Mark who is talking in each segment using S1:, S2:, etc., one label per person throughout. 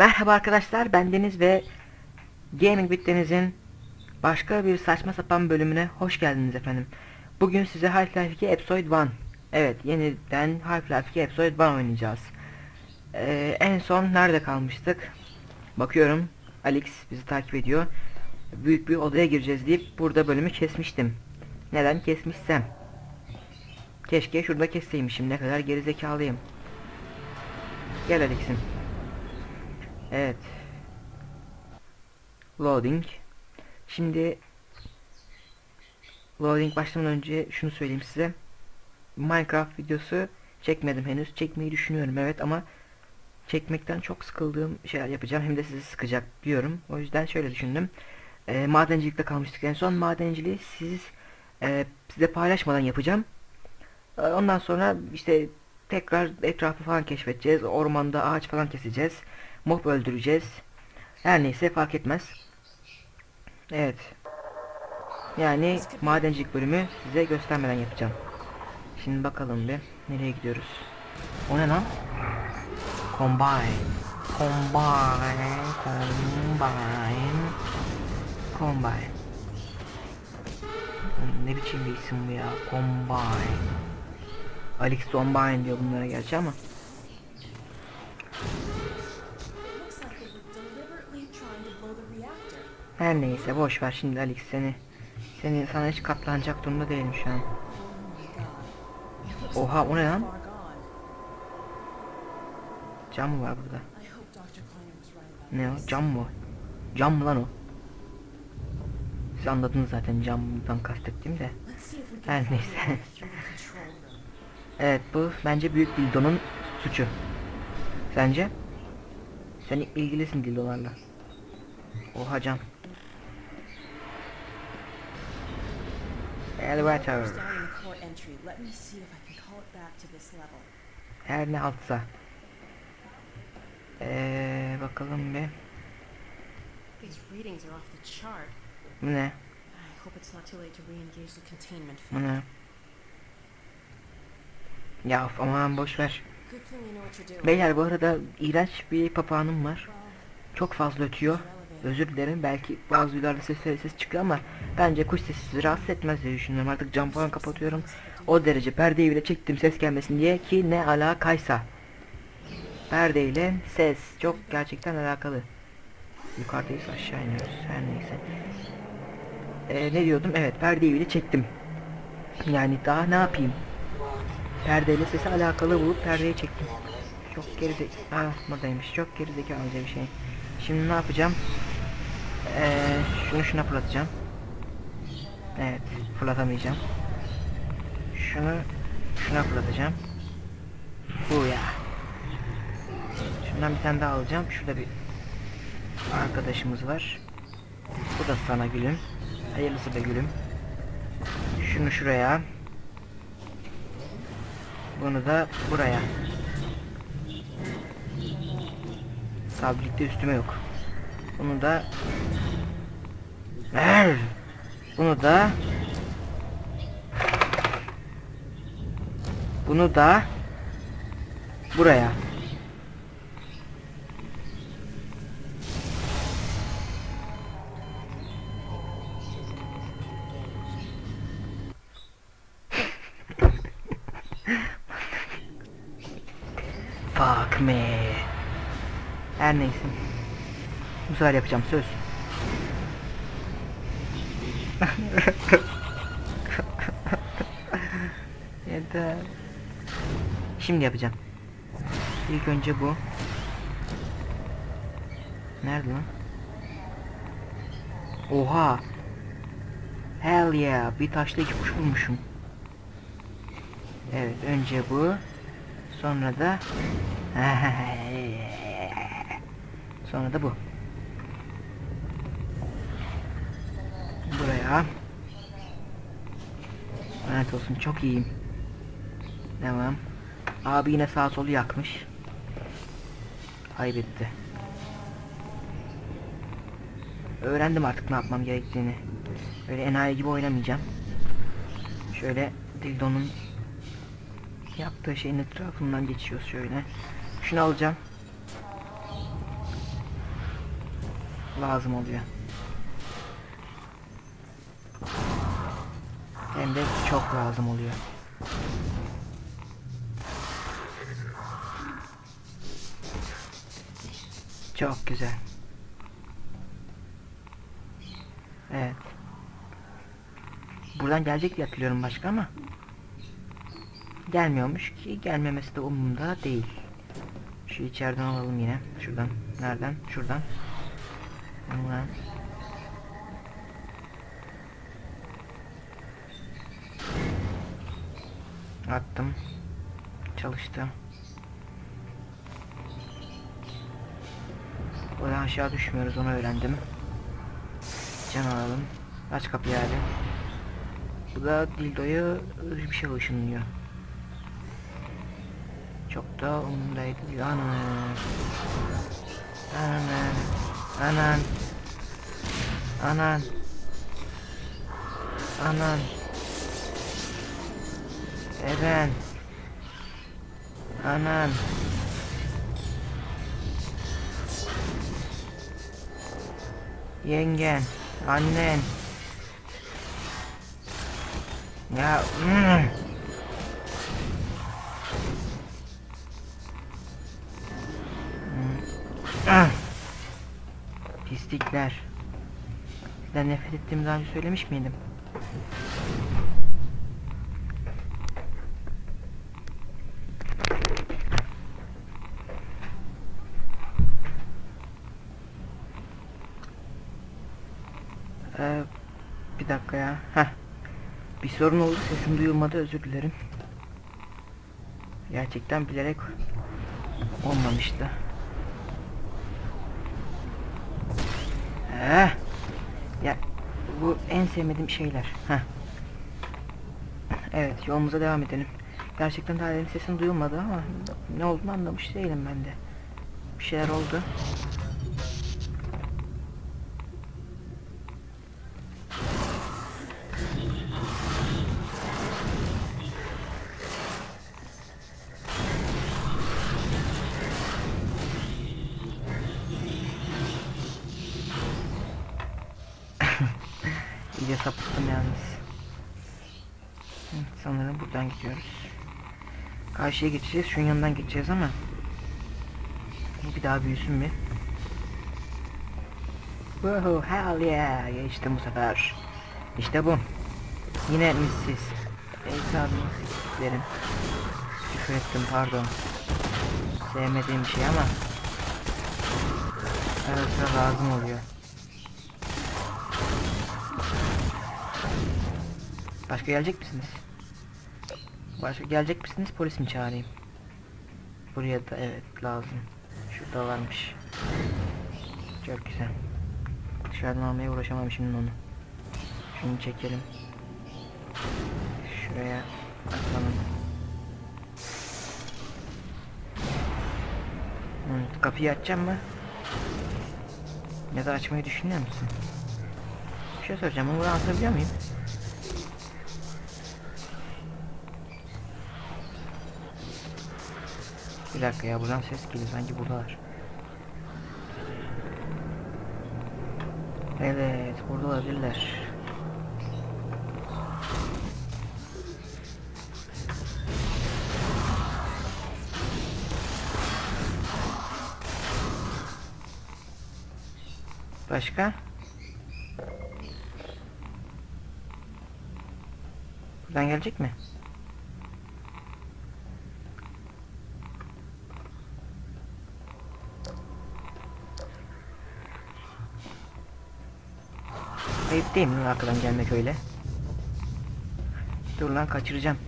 S1: Merhaba arkadaşlar, ben Deniz ve Gaming Bit'tenizin başka bir saçma sapan bölümüne hoş geldiniz efendim. Bugün size Half-Life 2 Episode 1, evet yeniden Half-Life 2 Episode 1 oynayacağız. Ee, en son nerede kalmıştık? Bakıyorum, Alex bizi takip ediyor. Büyük bir odaya gireceğiz deyip burada bölümü kesmiştim. Neden kesmişsem? Keşke şurada kesseymişim, ne kadar gerizekalıyım. Gel Alex'im. Evet. Loading. Şimdi loading başlamadan önce şunu söyleyeyim size. Minecraft videosu çekmedim henüz. Çekmeyi düşünüyorum evet ama çekmekten çok sıkıldığım şeyler yapacağım. Hem de sizi sıkacak diyorum. O yüzden şöyle düşündüm. E, madencilikte kalmıştık en son. Madenciliği siz e, size paylaşmadan yapacağım. E, ondan sonra işte tekrar etrafı falan keşfedeceğiz. Ormanda ağaç falan keseceğiz. Mob öldüreceğiz. Her neyse fark etmez. Evet. Yani madencilik bölümü size göstermeden yapacağım. Şimdi bakalım bir nereye gidiyoruz. O ne lan? Combine. Combine. Combine. Combine. Ne biçim bir isim bu ya? Combine. Alex Combine diyor bunlara gerçi ama. Her neyse boş ver şimdi Alex seni. Seni sana hiç katlanacak durumda değilim şu an.
S2: Oh
S1: Oha o ne lan? Cam mı var burada? Ne o? Cam mı? Cam mı lan o? Siz anladınız zaten camdan kastettiğim de.
S2: Can
S1: Her neyse. Evet bu bence büyük Dildo'nun suçu. Sence? Sen ilgilisin dildolarla. Oha cam.
S2: Level.
S1: Her ne altsa. Eee bakalım bir.
S2: These readings are off the chart.
S1: Bu ne?
S2: I hope it's not too late to re-engage the containment
S1: Bu ne? Ya of, aman boş ver. Beyler bu arada iğrenç bir papağanım var. Çok fazla ötüyor. Özür dilerim belki bazı videolarda ses, ses çıkıyor ama bence kuş sesi sizi rahatsız etmez diye düşünüyorum. Artık cam falan kapatıyorum. O derece perdeyi bile çektim ses gelmesin diye ki ne alakaysa. Perdeyle ses çok gerçekten alakalı. Yukarıdayız aşağı iniyoruz her neyse. Ee, ne diyordum? Evet perdeyi bile çektim. Yani daha ne yapayım? Perdeyle sesi alakalı bulup perdeyi çektim. Çok gerizek... Ah buradaymış. Çok gerizekalıca bir şey. Şimdi ne yapacağım? Ee, şunu şuna fırlatacağım. Evet, fırlatamayacağım. Şunu şuna fırlatacağım. Bu ya. Şundan bir tane daha alacağım. Şurada bir arkadaşımız var. Bu da sana gülüm. Hayırlısı be gülüm. Şunu şuraya. Bunu da buraya. Tablet'te üstüme yok. Bunu da Er. Bunu da Bunu da buraya. Fuck me. Her neyse. Sefer yapacağım söz. Yeter. Şimdi yapacağım. İlk önce bu. Nerede lan? Oha. Hell yeah. Bir taşla iki kuş bulmuşum. Evet önce bu. Sonra da Sonra da bu. Buraya. Lanet olsun çok iyiyim. Devam. Abi yine sağ solu yakmış. Kaybetti. Öğrendim artık ne yapmam gerektiğini. Öyle enayi gibi oynamayacağım. Şöyle Dildo'nun yaptığı şeyin etrafından geçiyoruz şöyle. Şunu alacağım. lazım oluyor. Hem de çok lazım oluyor. Çok güzel. Evet. Buradan gelecek diye hatırlıyorum başka ama gelmiyormuş ki gelmemesi de umurumda değil. Şu içeriden alalım yine. Şuradan. Nereden? Şuradan. Buradan. Attım. Çalıştı. Oradan aşağı düşmüyoruz onu öğrendim. Can alalım. Aç kapıyı abi. Bu da dildoyu bir şey ışınlıyor. Çok da umurumdaydı. Anan. Anan. Anan. Anan. Anan. Eren. Anan. Yengen. Annen. Ya. mm. Mm. Ah. Pislikler. Sizden nefret ettiğimi daha önce söylemiş miydim? Ee, bir dakika ya. Heh. Bir sorun oldu sesim duyulmadı özür dilerim. Gerçekten bilerek olmamıştı. Eh. Ya bu en sevmediğim şeyler. Heh. Evet yolumuza devam edelim. Gerçekten daha demin sesim duyulmadı ama ne olduğunu anlamış değilim ben de. Bir şeyler oldu. İyice sapıttım yalnız. Hı, Sanırım buradan gidiyoruz. Karşıya geçeceğiz. Şunun yanından geçeceğiz ama bir daha büyüsün mü? Woohoo hell yeah geçtim bu sefer. İşte bu. Yine missiz. Eysabını siktiklerim. Küfür ettim pardon. Sevmediğim bir şey ama ara sıra lazım oluyor. Başka gelecek misiniz? Başka gelecek misiniz? Polis mi çağırayım? Buraya da evet lazım. Şurada varmış. Çok güzel. Dışarıdan almaya uğraşamam şimdi onu. Şunu çekelim. Şuraya atalım. Hı, kapıyı açacağım mı? Ya da açmayı düşünüyor musun? Bir şey soracağım. Bunu buradan atabiliyor muyum? Bir dakika ya buradan ses geliyor sanki buradalar. Evet burada olabilirler. Başka? Buradan gelecek mi? Ayıp değil mi arkadan gelmek öyle? Dur lan kaçıracağım.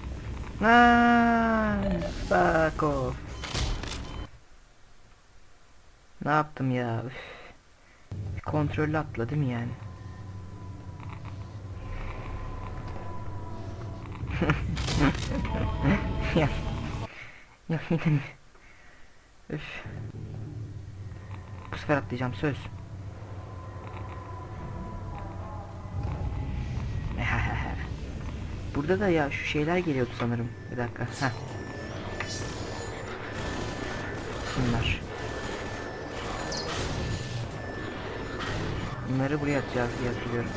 S1: Lan fuck off. Ne yaptım ya? Üf. Kontrollü atla yani? ya. Ya yine mi? Üf. Bu sefer atlayacağım söz. Burada da ya şu şeyler geliyordu sanırım. Bir dakika. Heh. Bunlar. Bunları buraya atacağız diye hatırlıyorum.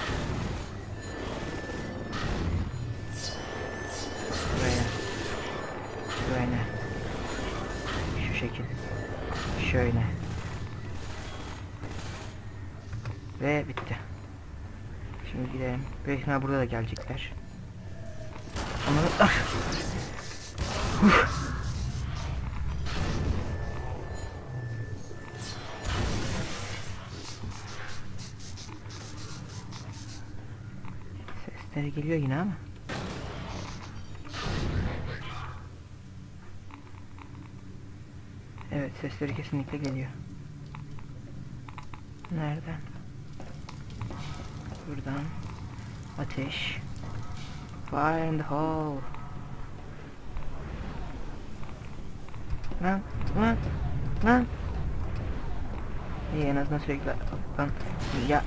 S1: Buraya. Böyle. Şu şekil. Şöyle. Ve bitti. Şimdi gidelim. Büyük burada da gelecekler. Sesleri geliyor yine ama. Evet sesleri kesinlikle geliyor. Nereden? Buradan. Ateş. The hole. Lan lan lan. İyi en azından sürekli lan ya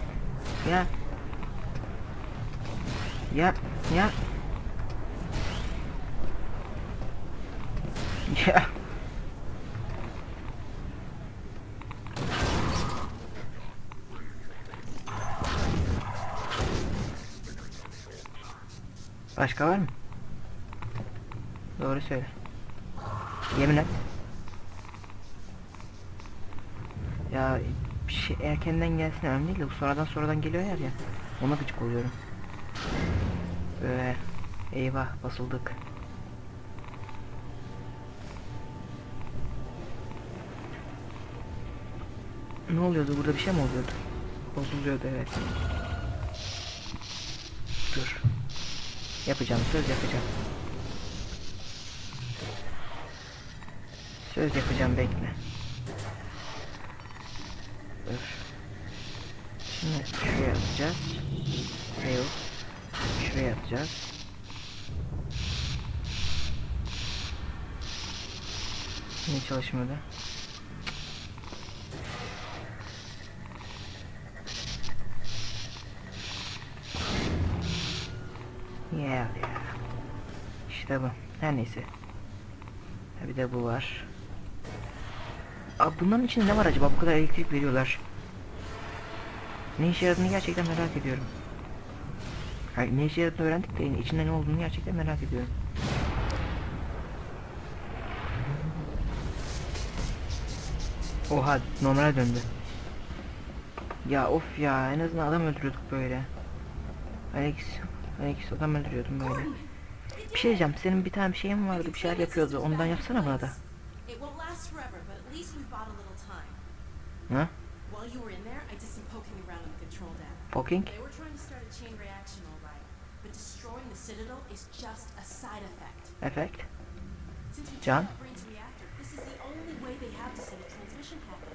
S1: Başka var mı? Doğru söyle. Yemin et. Ya bir şey erkenden gelsin önemli değil de bu sonradan sonradan geliyor ya ya. Ona gıcık oluyorum. Böyle eyvah basıldık. Ne oluyordu burada bir şey mi oluyordu? Bozuluyordu evet. Dur. Yapacağım söz yapacağım. Söz yapacağım bekle. Dur. Şimdi şuraya atacağız. Fail. Şuraya atacağız. Niye çalışmadı? Yeah, yeah. İşte bu. Her neyse. Ha, Bir de bu var. Aa, bunların içinde ne var acaba? Bu kadar elektrik veriyorlar. Ne işe yaradığını gerçekten merak ediyorum. Hayır, ne işe yaradığını öğrendik de içinde ne olduğunu gerçekten merak ediyorum. Oha normale döndü. Ya of ya en azından adam öldürüyorduk böyle. Alex, Alex adam öldürüyordum böyle. Bir şey diyeceğim senin bir tane bir şeyin vardı bir şeyler yapıyordu ondan yapsana bana da. Ha?
S2: Poking effect.
S1: Can?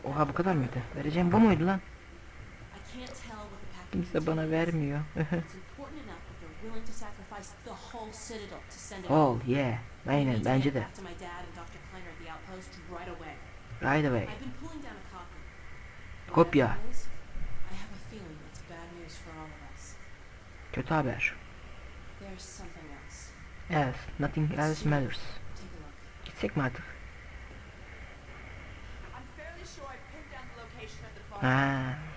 S1: Oha bu kadar mıydı? Vereceğim bu muydu lan? Kimse bana vermiyor. oh yeah. Aynen bence de.
S2: back to my dad and Dr. Kleiner at the outpost right away.
S1: Right away.
S2: I've been pulling down a copy.
S1: Kopya.
S2: Whatever it is, I have a feeling it's bad news for all of us.
S1: Kötü haber.
S2: There's something else.
S1: Else. Nothing else matters. Gitsek mi artık?
S3: I'm fairly sure I pinned down the location of the body.
S1: Ha.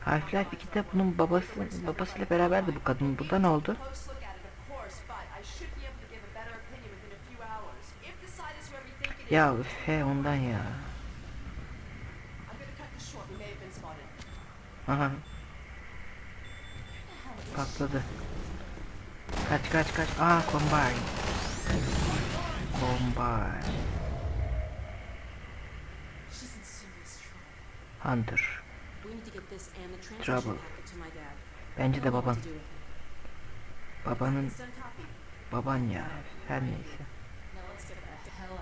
S1: Half-Life
S3: compromise
S1: 2'de
S3: our
S1: bunun babası babasıyla beraberdi bu kadın. Burada
S3: need
S1: ne oldu? Ya he ondan ya. Aha. Patladı. Kaç kaç kaç. Aa combine. Combine.
S2: Transmission
S1: Trouble. Bence de baban. Babanın baban ya. Her neyse.
S2: Now let's get the hell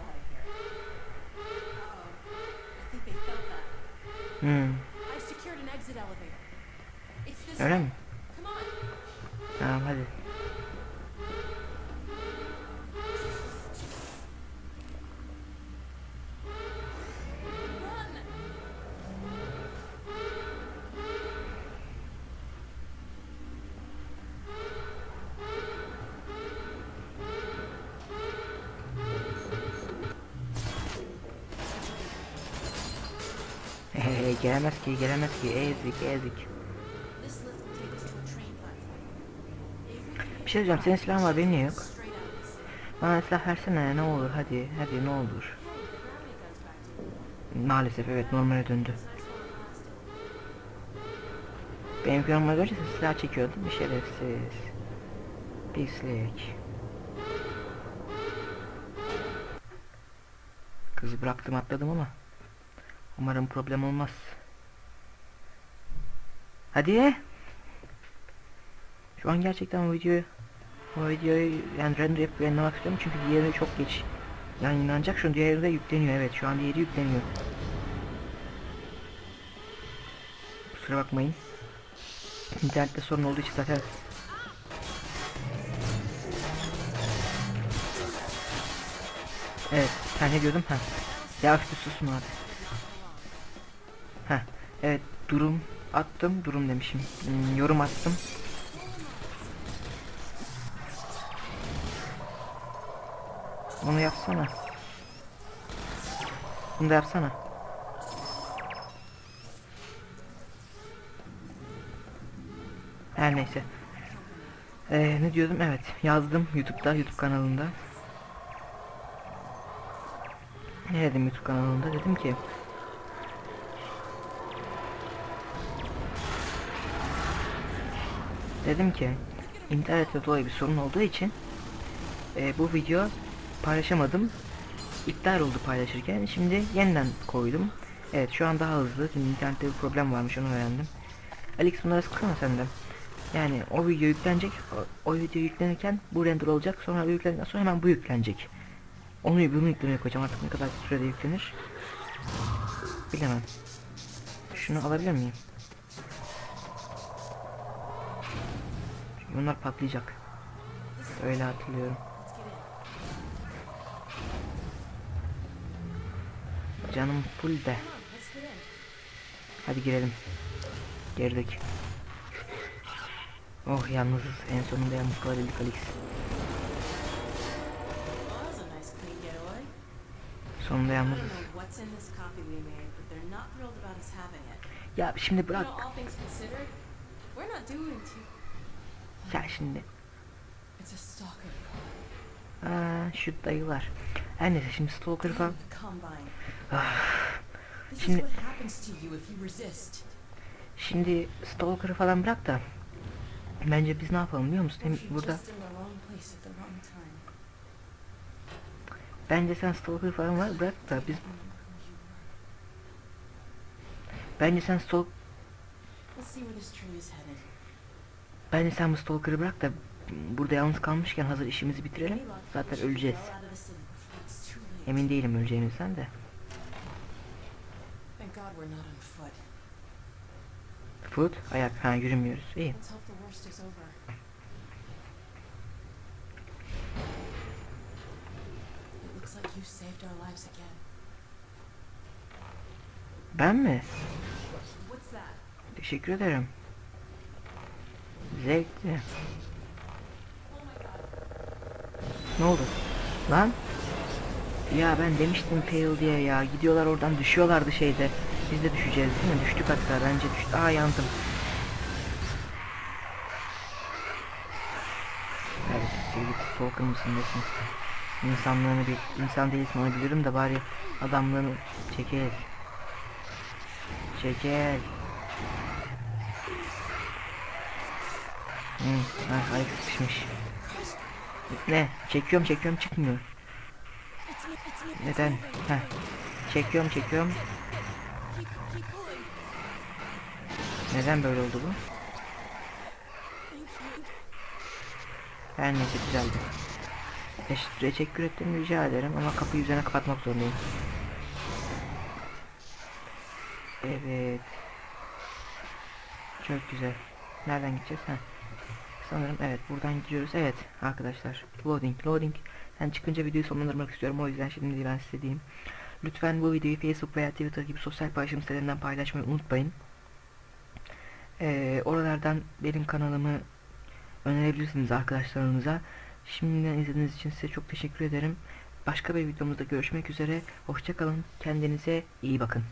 S1: Gelemez ki, gelemez ki. Ezik, ezik. Bir şey diyeceğim, senin silahın var, benim niye yok? Bana silah versene, ne olur, hadi, hadi ne olur. Maalesef evet, normale döndü.
S2: That's what lasted.
S1: Benim yorumuma göre sen silah çekiyordun, bir şerefsiz. Pislik. Kızı bıraktım atladım ama. Umarım problem olmaz. Hadi. Şu an gerçekten o videoyu o videoyu yani render yapıp yayınlamak istiyorum çünkü diğeri çok geç yayınlanacak. Şu diğeri de yükleniyor evet şu an diğeri yükleniyor. Kusura bakmayın. İnternette sorun olduğu için zaten Evet, sen ne diyordun? Ha. Ya bir susun abi. Evet, durum attım, durum demişim. Hmm, yorum attım. Bunu yapsana. Bunu da yapsana. Her neyse. Ee, ne diyordum? Evet, yazdım YouTube'da, YouTube kanalında. Ne dedim YouTube kanalında? Dedim ki Dedim ki internette dolayı bir sorun olduğu için e, bu video paylaşamadım. İptal oldu paylaşırken. Şimdi yeniden koydum. Evet şu an daha hızlı. Şimdi internette bir problem varmış onu öğrendim. Alex bunları sıksana sen de. Yani o video yüklenecek. O, o video yüklenirken bu render olacak. Sonra bu yüklendikten sonra hemen bu yüklenecek. Onu bunu yüklemeye koyacağım artık ne kadar sürede yüklenir. Bilemem. Şunu alabilir miyim? Bunlar patlayacak. Öyle hatırlıyorum. Canım full de. Hadi girelim. Girdik. Oh yalnızız. En sonunda yalnız kalabildik Alex. Sonunda yalnızız. Ya şimdi bırak. Ya şimdi.
S2: Stalker.
S1: Aa, şu dayılar. Her neyse şimdi stalker falan. Ah, Şimdi- şimdi stalker'ı falan bırak da. Bence biz ne yapalım biliyor musun? Hem burada bence sen stalker falan var bırak da biz bence sen stalk bence sen bu stalker'ı bırak da burada yalnız kalmışken hazır işimizi bitirelim. Zaten öleceğiz. Emin değilim öleceğimizden de.
S2: Foot.
S1: Ayak, ha yürümüyoruz. İyi. Ben mi? Teşekkür ederim. Zevkli. Ne oldu? Lan? Ya ben demiştim fail diye ya. Gidiyorlar oradan düşüyorlardı şeyde. Biz de düşeceğiz değil mi? Düştük hatta. Bence düştük. Aa yandım. Evet, git stalker mısın desin. İnsanlığını bir insan değilsin onu bilirim de bari adamlığını çekil. Çekil. Hmm, ay, sıkışmış. Ne? Çekiyorum çekiyorum çıkmıyor. Neden? Heh. Çekiyorum çekiyorum. Neden böyle oldu bu? Her neyse güzeldi. Teş- Teşekkür ettim rica ederim ama kapıyı üzerine kapatmak zorundayım. Evet. Çok güzel. Nereden gideceğiz? Heh. Sanırım evet buradan gidiyoruz. Evet arkadaşlar. Loading loading. Ben çıkınca videoyu sonlandırmak istiyorum. O yüzden şimdi ben size diyeyim. Lütfen bu videoyu Facebook veya Twitter gibi sosyal paylaşım sitelerinden paylaşmayı unutmayın. Ee, oralardan benim kanalımı önerebilirsiniz arkadaşlarınıza. Şimdiden izlediğiniz için size çok teşekkür ederim. Başka bir videomuzda görüşmek üzere. Hoşçakalın. Kendinize iyi bakın.